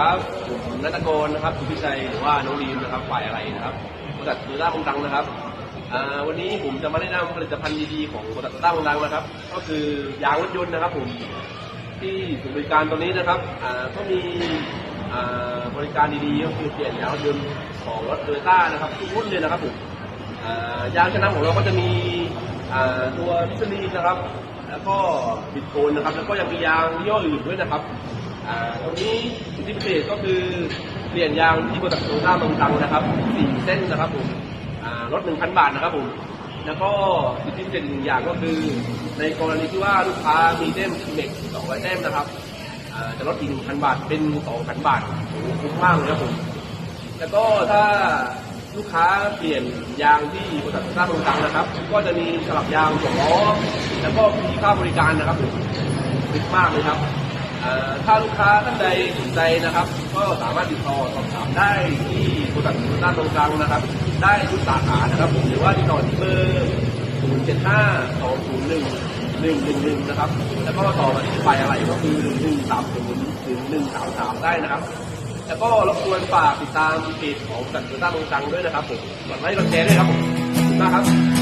ครับผมนัตโกรนะครับสุพิชัยหรือว่าน้องรีมนะครับฝ่ายอะไรนะครับบริษัทโตโยต้าคงดังนะครับวันนี้ผมจะมาแนะนำผลิตภัณฑ์ดีๆของบริษัทโตโยต้าคงดังนะครับ ก็คือยางรถยนต์นะครับผมที่ศูนย์บริการตอนนี้นะครับก็มีบริการดีๆก็คือเปลี่ยนยางรถยนต์ของรถโตโยต้านะครับทุกรุ่นเลยนะครับผมยางชนะของเราก็จะมีตัวมิสลีนนะครับ แล้วก็บิดโคนนะครับ แล้วก็ยังมียางย่ออื่นด้วยนะครับ ตรงนี้สิทธิพิเศษก็คือเปลี่ยนยางที่บริษัทโตโยต้าบางตังนะครับสี่เส้นนะครับผมอ่าลด1,000บาทนะครับผมแล้วก็สิทธิพิเศษอีกหนึ่งอย่างก็คือ ในกรณีที่ว่าลูกค้ามีแต้มเม็ก200แต้มนะครับจะลดอีก1,000บาทเป็น2,000บาทคุ้มมากเลยครับผมแล้วก็ถ้าลูกค้าเปลี่ยนยางที่บริษัทสร้างบางตังนะครับ ก็จะมีสลับยางสองล้อแล้วก็ฟรีค่าบริการนะครับผมดีมากเลยครับ ถ้าลูกค้าท่านใดสนใจนะครับ ก็สามารถติดต่อสอบถามได้ที่บริษัทสร้างบางตังนะครับ ได้ทุกสาขานะครับผมหรือว่าติดต่อที่เบอร์ 075 201 111นะครับ แล้วก็ต่อมาที่ไฟอะไรก็คือ130ถึง133 ได้นะครับ แล้วก็รบกวนฝากติดตามเพจของบริษัทโตโยต้าบางจังด้วยนะครับผมกดไลค์กดแชร์ด้วยครับผมขอบคุณมากครับ